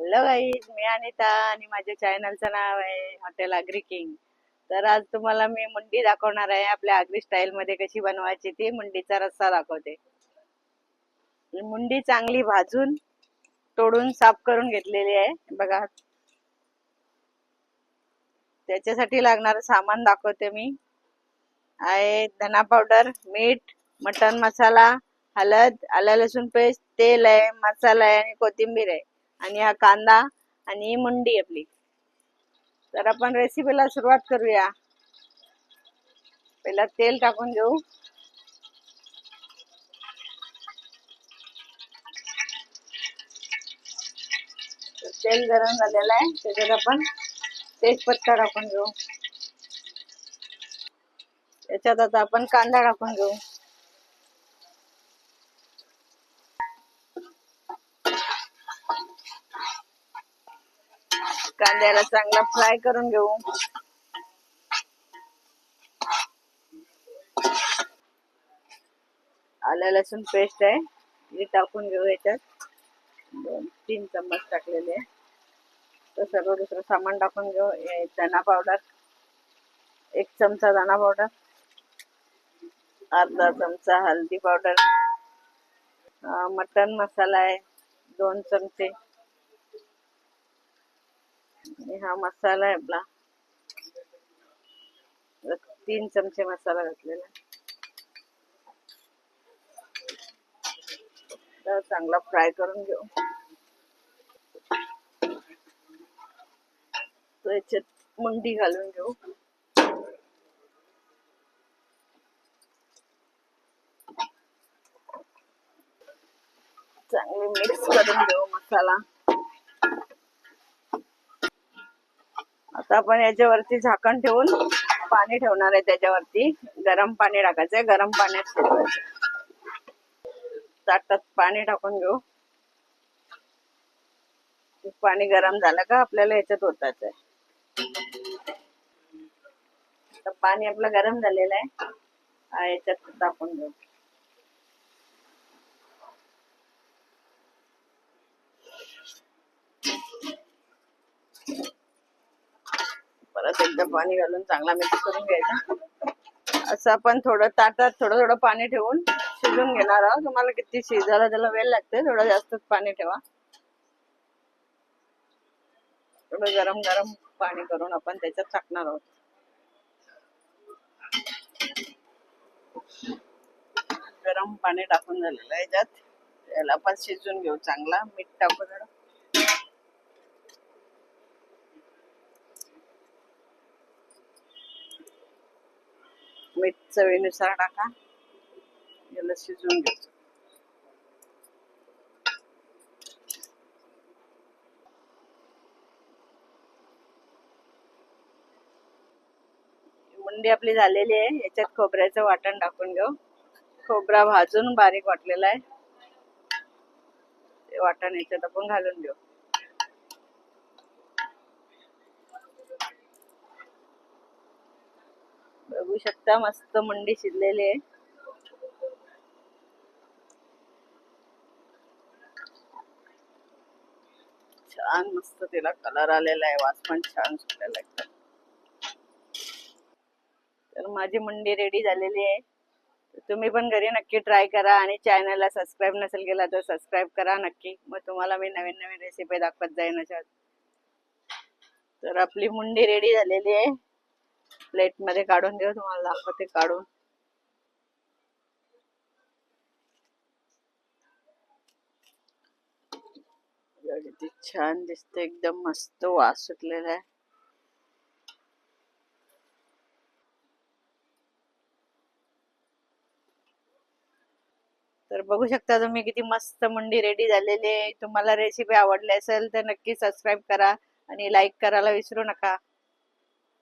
Hello guys मी अनिता आणि माझ्या चॅनलचं नाव आहे हॉटेल आग्री किंग. तर आज तुम्हाला मी मुंडी दाखवणार आहे. आपल्या अग्री स्टाईल मध्ये कशी बनवायची ती मुंडीचा रस्सा दाखवते. मुंडी चांगली भाजून तोडून साफ करून घेतलेली आहे. बघा. त्याच्यासाठी लागणारं सामान दाखवते मी. आहे धना पावडर मीठ मटन मसाला हळद आलं लसूण पेस्ट तेल आहे मसाला आहे आणि कोथिंबीर आहे. आणि हा कांदा आणि ही मुंडी आपली. तर आपण रेसिपीला सुरुवात करूया. पहिला तेल टाकून घेऊ. तेल गरम झालेलं आहे त्याच्यात आपण तेजपत्ता टाकून घेऊ. त्याच्यात आता आपण कांदा टाकून घेऊ. कांद्याला चांगला फ्राय करून घेऊ. आल्या लसूण पेस्ट आहे. हे टाकून घेऊ याच्यात. दोन तीन चम्मच टाकलेले तर सर्व दुसरं सामान टाकून घेऊ. हे धना पावडर एक चमचा धना पावडर अर्धा चमचा हल्दी पावडर मटन मसाला आहे. दोन चमचे. आणि हा मसाला आहे आपला. तीन चमचे मसाला घातलेला. तर चांगला फ्राय करून घेऊ. याच्यात मुंडी घालून घेऊ. चांगली मिक्स करून घेऊ मसाला. आता आपण याच्यावरती झाकण ठेवून पाणी ठेवणार आहे त्याच्यावरती. गरम पाणी टाकायचंय गरम पाण्यात शिजवायचं ताटात पाणी टाकून घेऊ. पाणी गरम झालं का आपल्याला याच्यात ओतायचं आहे. तर पाणी आपलं गरम झालेलं आहे. याच्यात टाकून घेऊ. एकदा पाणी घालून चांगला मिक्स करून घ्यायचा. असं आपण थोडं ताटात थोडं थोडं पाणी ठेवून शिजून घेणार आहोत. तुम्हाला किती शिजायला त्याला वेळ लागते थोडं जास्तच पाणी ठेवा. थोडं गरम गरम पाणी करून आपण त्याच्यात टाकणार आहोत. गरम पाणी टाकून झालेलं आहे याच्यात याला पण शिजून घेऊ चांगला. मीठ टाकू मीठ चवीनुसार टाका. याला शिजवून घ्यायचं. मुंडी आपली झालेली आहे. याच्यात खोबऱ्याचं वाटण टाकून घेऊ. खोबरा भाजून बारीक वाटलेला आहे. ते वाटण याच्यात आपण घालून घेऊ. बघू शकता मस्त मुंडी शिजलेली आहे. छान मस्त तिला कलर आलेला आहे वास पण छान सुटलेला एकदम तर माझी मुंडी रेडी झालेली आहे. तुम्ही पण घरी नक्की ट्राय करा आणि चॅनलला सबस्क्राईब नसेल केला तर सबस्क्राईब करा नक्की. मग तुम्हाला मी नवीन नवीन रेसिपी दाखवत जाईन याच्यात तर आपली मुंडी रेडी झालेली आहे. प्लेटमध्ये काढून देऊ तुम्हाला दाखवते काढून. किती छान दिसते एकदम मस्त वास सुटलेला आहे. तर बघू शकता तुम्ही किती मस्त मुंडी रेडी झालेली आहे. तुम्हाला रेसिपी आवडली असेल तर नक्की सबस्क्राईब करा आणि लाईक करायला विसरू नका.